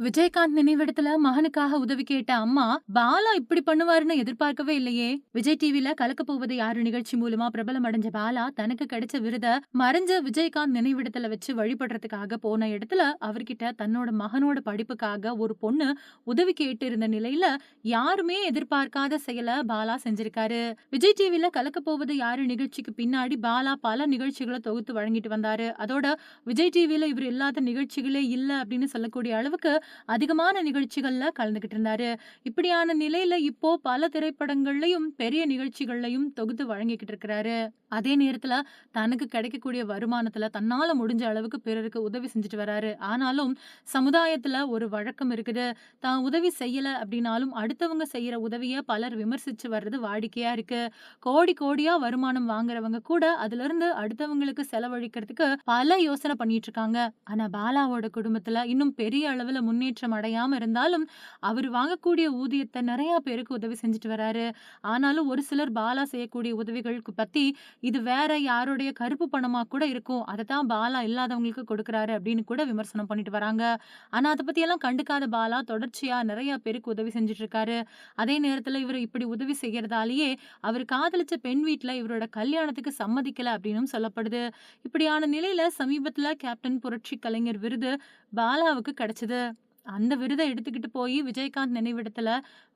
விஜயகாந்த் நினைவிடத்துல மகனுக்காக உதவி கேட்ட அம்மா பாலா இப்படி பண்ணுவாருன்னு எதிர்பார்க்கவே இல்லையே. விஜய் டிவில கலக்க போவது யாரு நிகழ்ச்சி மூலமா பிரபலம் அடைஞ்ச பாலா தனக்கு கிடைச்ச விருத மறைஞ்ச விஜயகாந்த் நினைவிடத்துல வச்சு வழிபடுறதுக்காக போன இடத்துல அவர்கிட்ட தன்னோட மகனோட படிப்புக்காக ஒரு பொண்ணு உதவி கேட்டு இருந்த நிலையில யாருமே எதிர்பார்க்காத செயல பாலா செஞ்சிருக்காரு. விஜய் டிவில கலக்க போவது யாரு நிகழ்ச்சிக்கு பின்னாடி பாலா பல நிகழ்ச்சிகளை தொகுத்து வழங்கிட்டு வந்தாரு. அதோட விஜய் டிவில இவர் இல்லாத நிகழ்ச்சிகளே இல்ல அப்படின்னு சொல்லக்கூடிய அளவுக்கு அதிகமான நிகழ்ச்சிகள்ல கலந்துகிட்டு இருந்தாரு இப்படியான நிலையில இப்போ பல திரைப்படங்கள்லயும் பெரிய நிகழ்ச்சிகள்லையும் தொகுத்து வழங்கிக்கிட்டு இருக்கிறாரு அதே நேரத்துல தனக்கு கிடைக்கக்கூடிய வருமானத்துல தன்னால முடிஞ்ச அளவுக்கு பிறருக்கு உதவி செஞ்சுட்டு வராரு. ஆனாலும் சமுதாயத்துல ஒரு வழக்கம் இருக்குது. தான் உதவி செய்யல அப்படின்னாலும் அடுத்தவங்க செய்யற உதவிய பலர் விமர்சிச்சு வர்றது வாடிக்கையா இருக்கு. கோடி கோடியா வருமானம் வாங்குறவங்க கூட அதுல இருந்து அடுத்தவங்களுக்கு செலவழிக்கிறதுக்கு பல யோசனை பண்ணிட்டு இருக்காங்க. ஆனா பாலாவோட குடும்பத்துல இன்னும் பெரிய அளவுல முன் முன்னேற்றம் அடையாம இருந்தாலும் அவர் வாங்கக்கூடிய ஊதியத்தை நிறைய பேருக்கு உதவி செஞ்சுட்டு வராரு. ஆனாலும் ஒரு சிலர் பாலா செய்யக்கூடிய உதவிகளுக்கு பத்தி இது வேற யாருடைய கருப்பு பணமா கூட இருக்கும். அதை தான் பாலா இல்லாதவங்களுக்கு கொடுக்குறாரு அப்படின்னு கூட விமர்சனம் பண்ணிட்டு வராங்க. ஆனா அதை பத்தி எல்லாம் கண்டுக்காத பாலா தொடர்ச்சியா நிறைய பேருக்கு உதவி செஞ்சுட்டு இருக்காரு. அதே நேரத்துல இவர் இப்படி உதவி செய்யறதாலேயே அவர் காதலிச்ச பெண் வீட்டுல இவரோட கல்யாணத்துக்கு சம்மதிக்கல அப்படின்னு சொல்லப்படுது. இப்படியான நிலையில சமீபத்துல கேப்டன் புரட்சி கலைஞர் விருது பாலாவுக்கு கிடைச்சது. அந்த விருதை எடுத்துக்கிட்டு போய் விஜயகாந்த் நினைவிடத்துல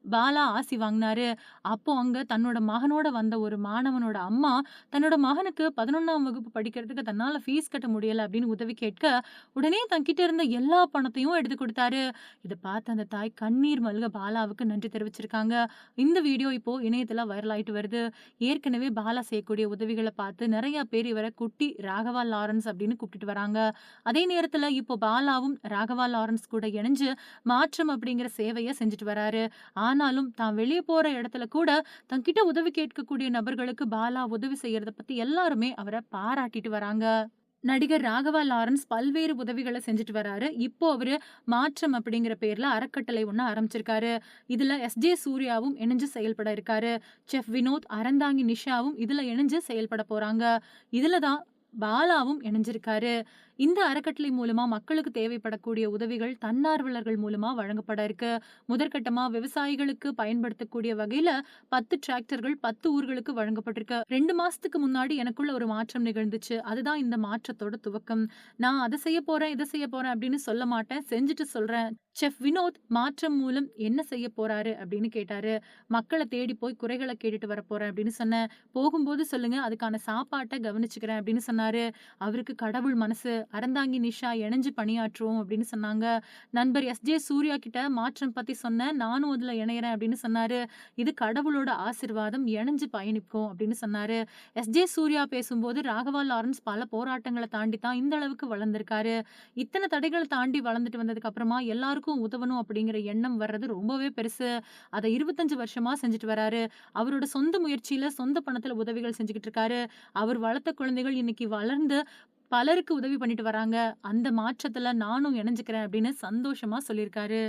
பாலா ஆசி வாங்கினாரு. அப்போ அங்க தன்னோட மகனோட வந்த ஒரு மாணவனோட அம்மா தன்னோட மகனுக்கு பதினொன்னாம் வகுப்பு படிக்கிறதுக்கு தன்னால ஃபீஸ் கட்ட முடியல அப்படின்னு உதவி கேட்க உடனே தன்கிட்ட இருந்த எல்லா பணத்தையும் எடுத்து கொடுத்தாரு. இதை பார்த்து அந்த தாய் கண்ணீர் மல்க பாலாவுக்கு நன்றி தெரிவிச்சிருக்காங்க. இந்த வீடியோ இப்போ இணையத்துல வைரல் ஆயிட்டு வருது. ஏற்கனவே பாலா செய்யக்கூடிய உதவிகளை பார்த்து நிறைய பேர் இவரை குட்டி ராகவா லாரன்ஸ் அப்படின்னு கூப்பிட்டுட்டு வராங்க. அதே நேரத்துல இப்போ பாலாவும் ராகவா லாரன்ஸ் கூட இணைஞ்சு மாற்றம் அப்படிங்கிற சேவையை செஞ்சுட்டு வராரு. ஆனாலும் தான் வெளியே போற இடத்துல கூட தங்கிட்ட உதவி கேட்கக்கூடிய நபர்களுக்கு பாலா உதவி செய்யறத பத்தி எல்லாருமே அவரை பாராட்டிட்டு வராங்க. நடிகர் ராகவா லாரன்ஸ் பல்வேறு உதவிகளை செஞ்சுட்டு வராரு. இப்போ அவரு மாற்றம் அப்படிங்கிற பேர்ல அறக்கட்டளை ஒண்ணு ஆரம்பிச்சிருக்காரு. இதுல எஸ். ஜே. சூர்யாவும் இணைஞ்சு செயல்பட இருக்காரு. செஃப் வினோத் அறந்தாங்கி நிஷாவும் இதுல இணைஞ்சு செயல்பட போறாங்க. இதுலதான் பாலாவும் இணைஞ்சிருக்காரு. இந்த அறக்கட்டளை மூலமா மக்களுக்கு தேவைப்படக்கூடிய உதவிகள் தன்னார்வலர்கள் மூலமா வழங்கப்பட இருக்கு. முதற்கட்டமா விவசாயிகளுக்கு பயன்படுத்தக்கூடிய வகையில பத்து டிராக்டர்கள் பத்து ஊர்களுக்கு வழங்கப்பட்டிருக்கு. ரெண்டு மாசத்துக்கு முன்னாடி எனக்குள்ள ஒரு மாற்றம் நிகழ்ந்துச்சு. அதுதான் இந்த மாற்றத்தோட துவக்கம். நான் அதை செய்ய போறேன் இதை செய்ய போறேன் அப்படின்னு சொல்ல மாட்டேன். செஞ்சுட்டு சொல்றேன். செஃப் வினோத் மாற்றம் மூலம் என்ன செய்ய போறாரு அப்படின்னு கேட்டாரு. மக்களை தேடி போய் குறைகளை கேட்டுட்டு வர போறேன் அப்படின்னு சொன்னேன். போகும்போது சொல்லுங்க அதுக்கான சாப்பாட்டை கவனிச்சுக்கிறேன் அப்படின்னு சொன்னாரு. அவருக்கு கடவுள் மனசு அறந்தாங்கி நிஷா இணைஞ்சு பணியாற்றுவோம் அப்படின்னு சொன்னாங்க. நண்பர் எஸ். ஜே. சூர்யா கிட்ட மாற்றம் பத்தி சொன்னேன் நானும் அதுல இணையறேன் அப்படின்னு சொன்னாரு. இது கடவுளோட ஆசிர்வாதம் இணைஞ்சு பயணிப்போம் அப்படின்னு சொன்னாரு. எஸ். ஜே. சூர்யா பேசும்போது ராகவா லாரன்ஸ் பல போராட்டங்களை தாண்டி தான் இந்த அளவுக்கு வளர்ந்திருக்காரு. இத்தனை தடைகளை தாண்டி வளர்ந்துட்டு வந்ததுக்கு அப்புறமா எல்லாருக்கும் உதவணும் அப்படிங்கிற எண்ணம் வர்றது ரொம்பவே பெருசு. அதை இருபத்தஞ்சு வருஷமா செஞ்சுட்டு வராரு. அவரோட சொந்த முயற்சியில சொந்த பணத்துல உதவிகள் செஞ்சுக்கிட்டு இருக்காரு. அவர் வளர்த்த குழந்தைகள் இன்னைக்கு வளர்ந்து பலருக்கு உதவி பண்ணிட்டு வராங்க. அந்த மாற்றத்துல நானும் இணைஞ்சுக்கிறேன் அப்படின்னு சந்தோஷமா சொல்லியிருக்காரு.